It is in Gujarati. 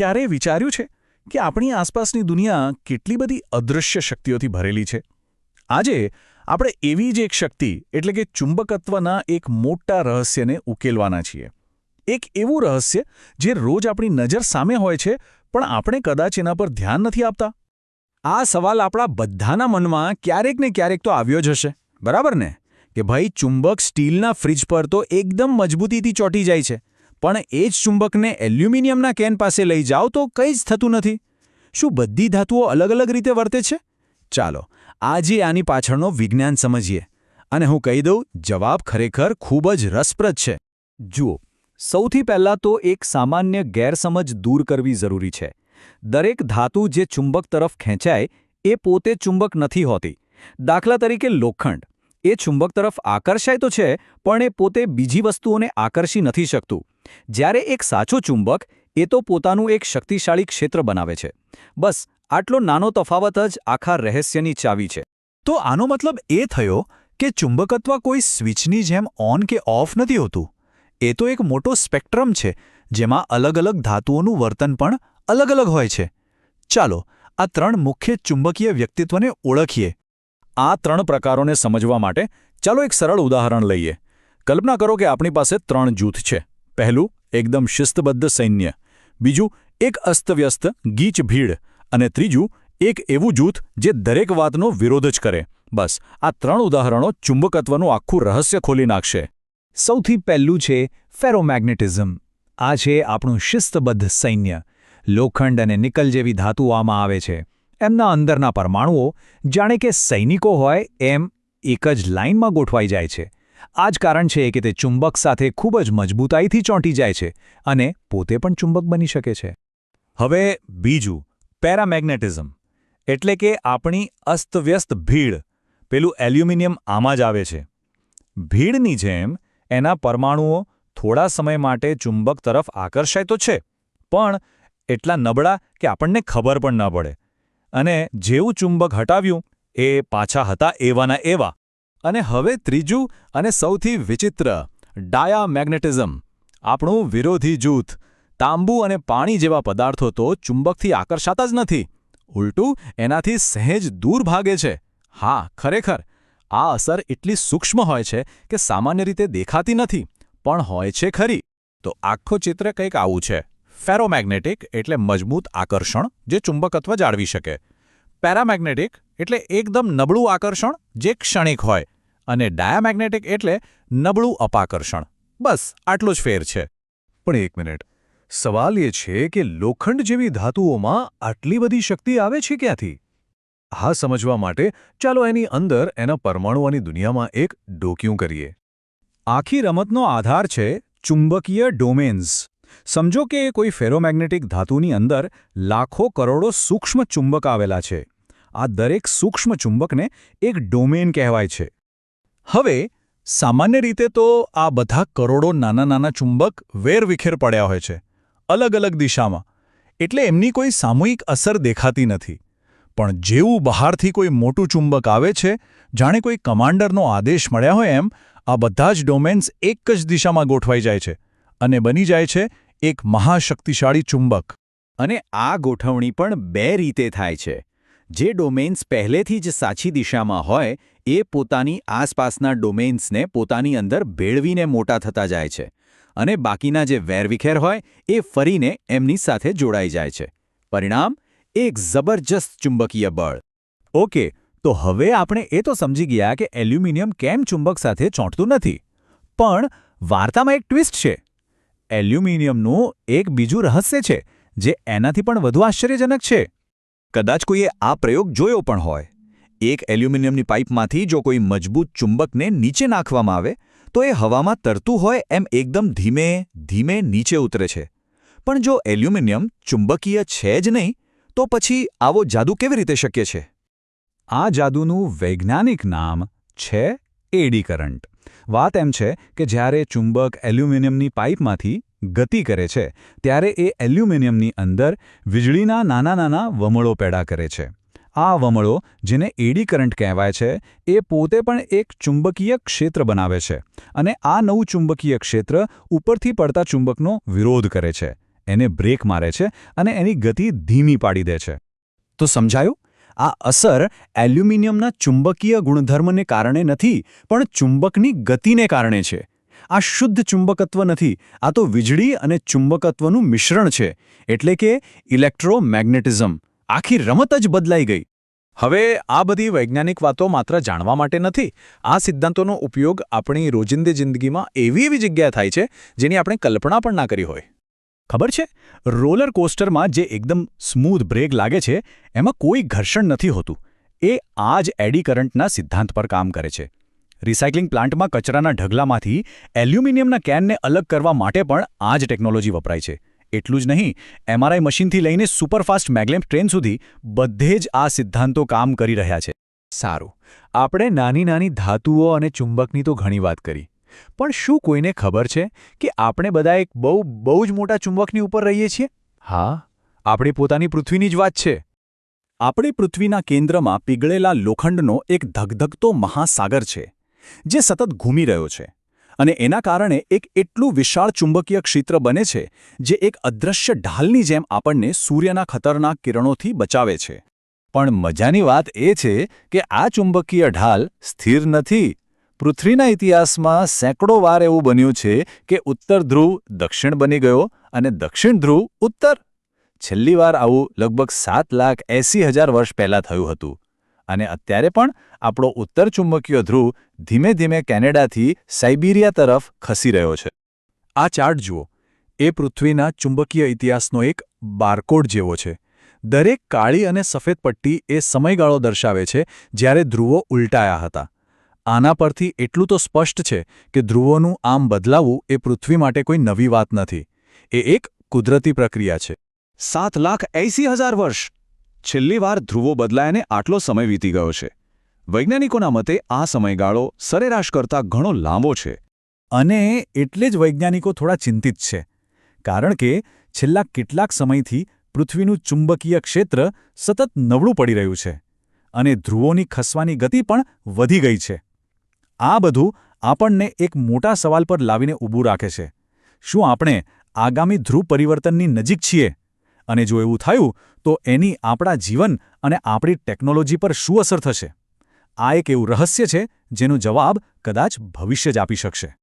ક્યારેય વિચાર્યું છે કે આપણી આસપાસની દુનિયા કેટલી બધી અદૃશ્ય શક્તિઓથી ભરેલી છે? આજે આપણે એવી જ એક શક્તિ, એટલે કે ચુંબકત્વના એક મોટા રહસ્યને ઉકેલવાના છીએ. એક એવું રહસ્ય જે રોજ આપણી નજર સામે હોય છે, પણ આપણે કદાચ એના પર ધ્યાન નથી આપતા. આ સવાલ આપણા બધાના મનમાં ક્યારેક ને ક્યારેક તો આવ્યો જ હશે. બરાબર ને? કે ભાઈ, ચુંબક સ્ટીલના ફ્રિજ પર તો એકદમ મજબૂતીથી ચોંટી જાય છે. પણ એ જ ચુંબકને એલ્યુમિનિયમના કેન પાસે લઈ જાઓ તો કંઈ જ થતું નથી. શું બધી ધાતુઓ અલગ અલગ રીતે વર્તે છે? ચાલો, આજે આની પાછળનો વિજ્ઞાન સમજીએ. અને હું કહી દઉં, જવાબ ખરેખર ખૂબ જ રસપ્રદ છે. જુઓ, સૌથી પહેલાં તો એક સામાન્ય ગેરસમજ દૂર કરવી જરૂરી છે. દરેક ધાતુ જે ચુંબક તરફ ખેંચાય, એ પોતે ચુંબક નથી હોતી. દાખલા તરીકે લોખંડ. એ ચુંબક તરફ આકર્ષાય તો છે, પણ એ પોતે બીજી વસ્તુઓને આકર્ષી નથી શકતું. જ્યારે એક સાચો ચુંબક, એ તો પોતાનું એક શક્તિશાળી ક્ષેત્ર બનાવે છે. બસ, આટલો નાનો તફાવત જ આખા રહસ્યની ચાવી છે. તો આનો મતલબ એ થયો કે ચુંબકત્વ કોઈ સ્વિચની જેમ ઓન કે ઓફ નથી હોતું. એ તો એક મોટો સ્પેક્ટ્રમ છે, જેમાં અલગ અલગ ધાતુઓનું વર્તન પણ અલગ અલગ હોય છે. ચાલો, આ ત્રણ મુખ્ય ચુંબકીય વ્યક્તિત્વને ઓળખીએ. આ ત્રણ પ્રકારોને સમજવા માટે ચાલો એક સરળ ઉદાહરણ લઈએ. કલ્પના કરો કે આપણી પાસે ત્રણ જૂથ છે. પહેલું, એકદમ શિસ્તબદ્ધ સૈન્ય. બીજું, એક અસ્તવ્યસ્ત, ગીચ ભીડ. અને ત્રીજું, એક એવું જૂથ જે દરેક વાતનો વિરોધ જ કરે. બસ, આ ત્રણ ઉદાહરણો ચુંબકત્વનું આખું રહસ્ય ખોલી નાખશે. સૌથી પહેલું છે ફેરોમેગ્નેટિઝમ. આ છે આપણું શિસ્તબદ્ધ સૈન્ય. લોખંડ અને નિકલ જેવી ધાતુઓ આમાં આવે છે. એમના અંદરના પરમાણુઓ જાણે કે સૈનિકો હોય એમ એક જ લાઇનમાં ગોઠવાઈ જાય છે. આ જ કારણ છે કે તે ચુંબક સાથે ખૂબ જ મજબૂતાઈથી ચોંટી જાય છે અને પોતે પણ ચુંબક બની શકે છે. હવે બીજું, પેરામેગ્નેટિઝમ. એટલે કે આપણી અસ્તવ્યસ્ત ભીડ, પેલું એલ્યુમિનિયમ આમાં જ આવે છે. ભીડની જેમ એના પરમાણુઓ થોડા સમય માટે ચુંબક તરફ આકર્ષાય તો છે, પણ એટલા નબળા કે આપણને ખબર પણ ન પડે. અને જેવું ચુંબક હટાવ્યું, એ પાછા હતા એવાના એવા. અને હવે ત્રીજું અને સૌથી વિચિત્ર, ડાયામેગ્નેટિઝમ. આપણું વિરોધી જૂથ, તાંબુ અને પાણી જેવા પદાર્થો તો ચુંબકથી આકર્ષાતા જ નથી. ઉલટું, એનાથી સહેજ દૂર ભાગે છે. હા, ખરેખર. આ અસર એટલી સૂક્ષ્મ હોય છે કે સામાન્ય રીતે દેખાતી નથી, પણ હોય છે ખરી. તો આખો ચિત્ર કંઈક આવું છે. ફેરોમેગ્નેટિક એટલે મજબૂત આકર્ષણ જે ચુંબકત્વ જાળવી શકે. પેરામેગ્નેટિક એટલે એકદમ નબળું આકર્ષણ જે ક્ષણિક હોય અને ડાયામેગ્નેટિક એટલે નબળું અપાકર્ષણ. બસ, આટલો જ ફેર છે. પણ એક મિનિટ. સવાલ એ છે કે લોખંડ જેવી ધાતુઓમાં આટલી બધી શક્તિ આવે છે ક્યાંથી? હા, સમજવા માટે ચાલો એની અંદર એના પરમાણુઓની દુનિયામાં એક ડોક્યું કરીએ. આખી રમતનો આધાર છે ચુંબકીય ડોમેન્સ. સમજો કે કોઈ ફેરોમેગ્નેટિક ધાતુની અંદર લાખો કરોડો સૂક્ષ્મ ચુંબક આવેલા છે. આ દરેક સૂક્ષ્મ ચુંબકને એક ડોમેન કહેવાય છે. હવે, સામાન્ય રીતે તો આ બધા કરોડો નાના નાના ચુંબક વેરવિખેર પડ્યા હોય છે, અલગ અલગ દિશામાં, એટલે એમની કોઈ સામૂહિક અસર દેખાતી નથી. પણ જેવું બહારથી કોઈ મોટું ચુંબક આવે છે, જાણે કોઈ કમાન્ડરનો આદેશ મળ્યા હોય એમ, આ બધા જ ડોમેન્સ એક જ દિશામાં ગોઠવાઈ જાય છે. અને બની જાય છે એક મહાશક્તિશાળી ચુંબક. અને આ ગોઠવણી પણ બે રીતે થાય છે. જે ડોમેન્સ પહેલેથી જ સાચી દિશામાં હોય, એ પોતાની આસપાસના ડોમેન્સને પોતાની અંદર ભેળવીને મોટા થતા જાય છે. અને બાકીના જે વેરવિખેર હોય, એ ફરીને એમની સાથે જોડાઈ જાય છે. પરિણામ? એક જબરજસ્ત ચુંબકીય બળ. ઓકે, તો હવે આપણે એ તો સમજી ગયા કે એલ્યુમિનિયમ કેમ ચુંબક સાથે ચોંટતું નથી. પણ વાર્તામાં એક ટ્વિસ્ટ છે. એલ્યુમિનિયમનું એક બીજું રહસ્ય છે, જે એનાથી પણ વધુ આશ્ચર્યજનક છે. કદાચ કોઈએ આ પ્રયોગ જોયો પણ હોય. એક એલ્યુમિનિયમની પાઇપમાંથી જો કોઈ મજબૂત ચુંબકને નીચે નાખવામાં આવે, તો એ હવામાં તરતું હોય એમ એકદમ ધીમે ધીમે નીચે ઉતરે છે. પણ જો એલ્યુમિનિયમ ચુંબકીય છે જ નહીં, તો પછી આવો જાદુ કેવી રીતે શક્ય છે? આ જાદુનું વૈજ્ઞાનિક નામ છે એડી કરંટ વાત એમ છે કે જ્યારે ચુંબક એલ્યુમિનિયમની પાઇપમાંથી ગતિ કરે છે, ત્યારે એ એલ્યુમિનિયમની અંદર વીજળીના નાના નાના વમળો પેદા કરે છે. આ વમળો, જેને એડી કરંટ કહેવાય છે, એ પોતે પણ એક ચુંબકીય ક્ષેત્ર બનાવે છે અને આ નવું ચુંબકીય ક્ષેત્ર ઉપરથી પડતા ચુંબકનો વિરોધ કરે છે. એને બ્રેક મારે છે અને એની ગતિ ધીમી પાડી દે છે. તો સમજાયું? આ અસર એલ્યુમિનિયમના ચુંબકીય ગુણધર્મને કારણે નથી, પણ ચુંબકની ગતિને કારણે છે. આ શુદ્ધ ચુંબકત્વ નથી, આ તો વીજળી અને ચુંબકત્વનું મિશ્રણ છે, એટલે કે ઇલેક્ટ્રોમેગ્નેટિઝમ. આખી રમત જ બદલાઈ ગઈ. હવે આ બધી વૈજ્ઞાનિક વાતો માત્ર જાણવા માટે નથી. આ સિદ્ધાંતોનો ઉપયોગ આપણી રોજિંદી જિંદગીમાં એવી એવી જગ્યાએ થાય છે જેની આપણે કલ્પના પણ ના કરી હોય. ખબર છે? રોલર કોસ્ટરમાં જે એકદમ સ્મૂધ બ્રેક લાગે છે, એમાં કોઈ ઘર્ષણ નથી હોતું. એ આ જ એડી કરંટના સિદ્ધાંત પર કામ કરે છે. રિસાયકલિંગ પ્લાન્ટમાં કચરાના ઢગલામાંથી એલ્યુમિનિયમના કેનને અલગ કરવા માટે પણ આ જ ટેકનોલોજી વપરાય છે. એટલું જ નહીં, એમઆરઆઈ મશીનથી લઈને સુપરફાસ્ટ મેગ્લેમ ટ્રેન સુધી બધે જ આ સિદ્ધાંતો કામ કરી રહ્યા છે. સારું. આપણે નાની નાની ધાતુઓ અને ચુંબકની તો ઘણી વાત કરી. પણ શું કોઈને ખબર છે કે આપણે બધા એક બહુ બહુ જ મોટા ચુંબકની ઉપર રહીએ છીએ? હા, આપણી પોતાની પૃથ્વીની જ વાત છે. આપણી પૃથ્વીના કેન્દ્રમાં પીગળેલા લોખંડનો એક ધગધગતો મહાસાગર છે, જે સતત ઘૂમી રહ્યો છે અને એના કારણે એક એટલું વિશાળ ચુંબકીય ક્ષેત્ર બને છે, જે એક અદૃશ્ય ઢાલની જેમ આપણને સૂર્યના ખતરનાક કિરણોથી બચાવે છે. પણ મજાની વાત એ છે કે આ ચુંબકીય ઢાલ સ્થિર નથી પૃથ્વીના ઇતિહાસમાં સેંકડો વાર એવું બન્યું છે કે ઉત્તર ધ્રુવ દક્ષિણ બની ગયો અને દક્ષિણ ધ્રુવ ઉત્તર. છેલ્લી વાર આવું લગભગ સાત લાખ એંસી હજાર વર્ષ પહેલાં થયું હતું. અને અત્યારે પણ આપણો ઉત્તર ચુંબકીય ધ્રુવ ધીમે ધીમે કેનેડાથી સાઇબિરિયા તરફ ખસી રહ્યો છે. આ ચાર્ટ જુઓ. એ પૃથ્વીના ચુંબકીય ઇતિહાસનો એક બારકોડ જેવો છે. દરેક કાળી અને સફેદ પટ્ટી એ સમયગાળો દર્શાવે છે જ્યારે ધ્રુવો ઉલટાયા હતા. આના પરથી એટલું તો સ્પષ્ટ છે કે ધ્રુવોનું આમ બદલાવું એ પૃથ્વી માટે કોઈ નવી વાત નથી. એ એક કુદરતી પ્રક્રિયા છે. સાત લાખ એંસી હજાર વર્ષ. છેલ્લી વાર ધ્રુવો બદલાયાને આટલો સમય વીતી ગયો છે. વૈજ્ઞાનિકોના મતે આ સમયગાળો સરેરાશ કરતાં ઘણો લાંબો છે. અને એટલે જ વૈજ્ઞાનિકો થોડા ચિંતિત છે. કારણ કે છેલ્લા કેટલાક સમયથી પૃથ્વીનું ચુંબકીય ક્ષેત્ર સતત નબળું પડી રહ્યું છે. અને ધ્રુવોની ખસવાની ગતિ પણ વધી ગઈ છે. આ બધું આપણને એક મોટા સવાલ પર લાવીને ઊભું રાખે છે. શું આપણે આગામી ધ્રુવ પરિવર્તનની નજીક છીએ? અને જો એવું થયું, તો એની આપણા જીવન અને આપણી ટેકનોલોજી પર શું અસર થશે? આ એક એવું રહસ્ય છે, જેનો જવાબ કદાચ ભવિષ્ય જ આપી શકશે.